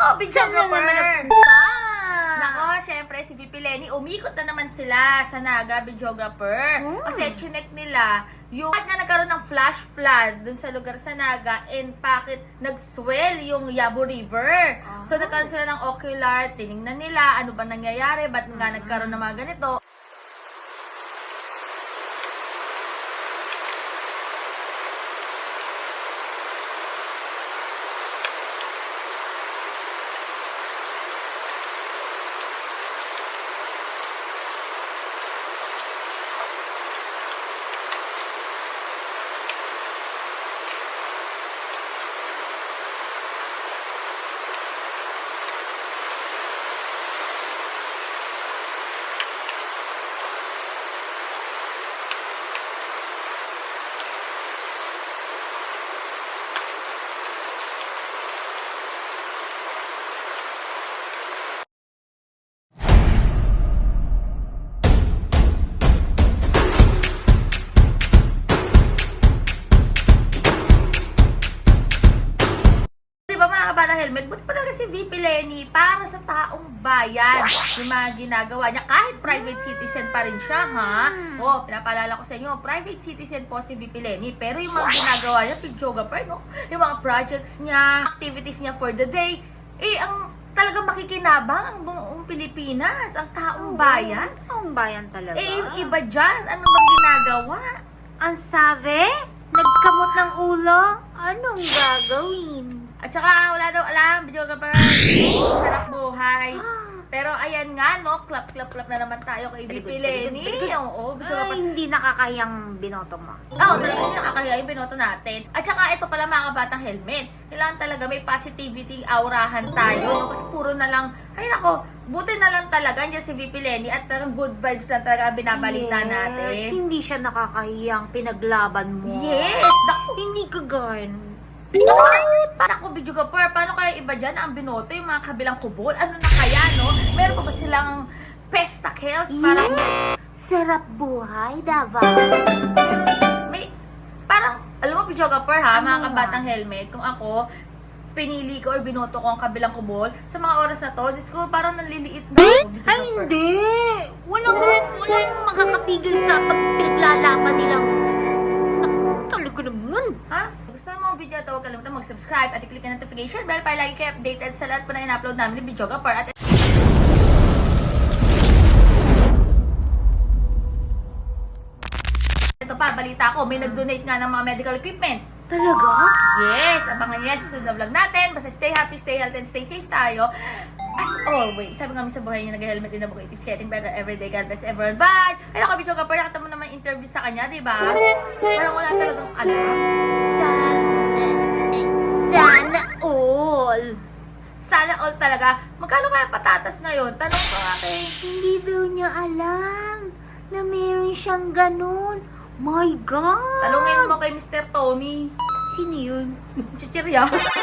Nako, Saan na naman napunta? Nako, syempre si VP Lenny, umikot na naman sila sa Naga Videographer. Mm. Kasi chinek nila yung nga nagkaroon ng flash flood dun sa lugar sa Naga and bakit nag-swell yung Yabo River. So Ah. nagkaroon sila ng ocular, tiningnan nila ano ba nangyayari, ba't nga nagkaroon ng mga ganito. Di ba mga kabata helmet, buti pa talaga si VP Lenny para sa taong bayan yung mga ginagawa niya. Kahit private citizen pa rin siya, ha? O, pinapaalala ko sa inyo, private citizen po si VP Lenny. Pero yung mga ginagawa niya, pidyoga pa, no? Yung mga projects niya, activities niya for the day, eh, ang talagang makikinabang ang buong Pilipinas, ang taong bayan. Ang bayan talaga. Eh, yung iba dyan, ano bang ginagawa? Ang sabi? Nagkamot ng ulo? Anong gagawin? At saka, wala daw alam, videographer. Sarap buhay. Pero ayan nga, no, clap, clap, clap na naman tayo kay Very VP good, very good, Lenny. very good. Oo, Ay, videographer. hindi nakakayang binoto mo. Oo, talaga hindi nakakahiya yung binoto natin. At saka ito pala mga kabatang helmet. Kailangan talaga may positivity aurahan tayo. No? Kasi puro na lang, ay nako, buti na lang talaga andyan si VP Lenny at talagang good vibes lang talaga ang binabalita yes, natin. hindi siya nakakahiyang pinaglaban mo. Yes! Naku, Hindi ka gan. What? Para ko video ka per, paano kaya iba dyan ang binoto, yung mga kabilang kubol? Ano na kaya, no? Meron pa ba silang pestakels? Parang, Yes! Sarap buhay, Davao. may, parang, alam mo, video ka per ha, Ano mga nga? kabatang helmet, kung ako, pinili ko or binoto ko ang kabilang kubol, sa mga oras na to, Diyos ko, parang naliliit na ako, video Ay, ka per. hindi! Walang, walang makakapigil sa pag pinaglalaban nilang... Nak- Talaga naman. Ha? Gusto mo ang video ito, huwag kalimutan mag-subscribe at i-click ang notification bell para lagi kayo updated sa lahat po na in-upload namin ni Videographer at ito pa, balita ko, may nag-donate nga ng mga medical equipments. Talaga? Yes! Abangan niya sa susunod na vlog natin. Basta stay happy, stay healthy, and stay safe tayo. As always, sabi nga sa buhay niya, nag-helmet din na buhay. It's getting better every day. God bless everyone. Bye! Ako, Bicho Gapar, nakita mo naman interview sa kanya, di ba? Parang wala talagang alam. All. Sana all talaga. Magkano kaya patatas ngayon? Tanong ko nga kay... Hindi daw niya alam na meron siyang ganun. My God! Tanungin mo kay Mr. Tony. Sino yun? Chichirya.